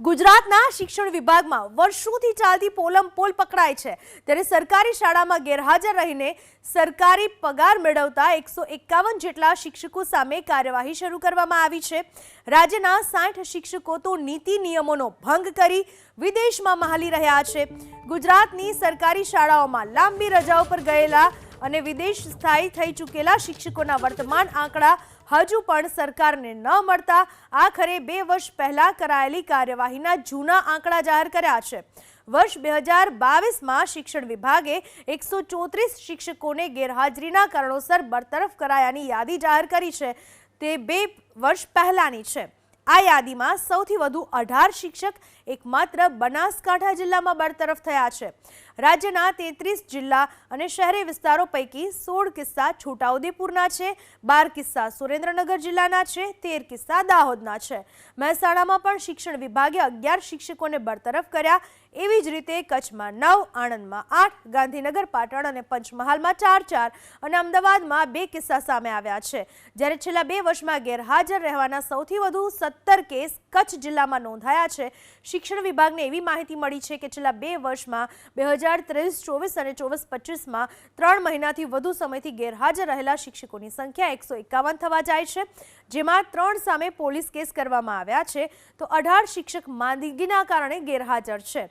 ગુજરાતના શિક્ષણ વિભાગમાં વર્ષોથી ચાલતી પોલમ પોલ પકડાય છે. ત્યારે સરકારી શાળામાં ગેરહાજર રહીને સરકારી પગાર મેળવતા એકસો એકાવન જેટલા શિક્ષકો સામે કાર્યવાહી શરૂ કરવામાં આવી છે. રાજ્યના સાઠ શિક્ષકો તો નીતિ નિયમોનો ભંગ કરી વિદેશમાં મહાલી રહ્યા છે. ગુજરાતની સરકારી શાળાઓમાં લાંબી રજાઓ પર ગયેલા અને વિદેશ સ્થાયી થઈ ચૂકેલા શિક્ષકોના વર્તમાન આંકડા હજુ પણ સરકારને ન મળતા. આખરે બે વર્ષ પહેલા કરાયેલી કાર્યવાહીના જૂના આંકડા જાહેર કર્યા છે. વર્ષ બે હજાર બાવીસમાં શિક્ષણ વિભાગે એકસો ચોત્રીસ શિક્ષકોને ગેરહાજરીના કારણોસર બરતરફ કરાયાની યાદી જાહેર કરી છે. તે બે વર્ષ પહેલાની છે. આ યાદીમાં સૌથી વધુ અઢાર શિક્ષક એકમાત્ર બનાસકાંઠા જિલ્લામાં બરતરફ થયા છે. રાજ્યના તેત્રીસ જિલ્લા અને શહેરી વિસ્તારો પૈકી સોળ કિસ્સા છોટાઉદેપુરના છે, બાર કિસ્સા સુરેન્દ્રનગર જિલ્લાના છે, તેર કિસ્સા દાહોદના છે. મહેસાણામાં પણ શિક્ષણ વિભાગે અગિયાર શિક્ષકોને બરતરફ કર્યા. એવી જ રીતે કચ્છમાં નવ, આણંદમાં આઠ, ગાંધીનગર, પાટણ અને પંચમહાલમાં ચાર ચાર અને અમદાવાદમાં બે કિસ્સા સામે આવ્યા છે. જ્યારે છેલ્લા બે વર્ષમાં ગેરહાજર રહેવાના સૌથી વધુ સત્તર કેસ કચ્છ જિલ્લામાં નોંધાયા છે. શિક્ષણ વિભાગને એવી માહિતી મળી છે કે છેલ્લા બે વર્ષમાં બે હજાર ત્રેવીસ, ચોવીસ અને ચોવીસ, પચીસમાં ત્રણ મહિનાથી વધુ સમયથી ગેરહાજર રહેલા શિક્ષકોની સંખ્યા એકસો એકાવન થવા જાય છે. જેમાં ત્રણ સામે પોલીસ કેસ કરવામાં આવ્યા છે, તો અઢાર શિક્ષક માંદગીના કારણે ગેરહાજર છે.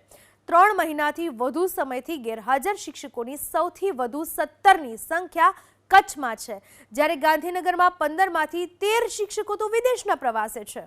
ત્રણ મહિનાથી વધુ સમયથી ગેરહાજર શિક્ષકોની સૌથી વધુ સત્તરની સંખ્યા કચ્છમાં છે. જ્યારે ગાંધીનગરમાં પંદરમાંથી તેર શિક્ષકો તો વિદેશના પ્રવાસે છે.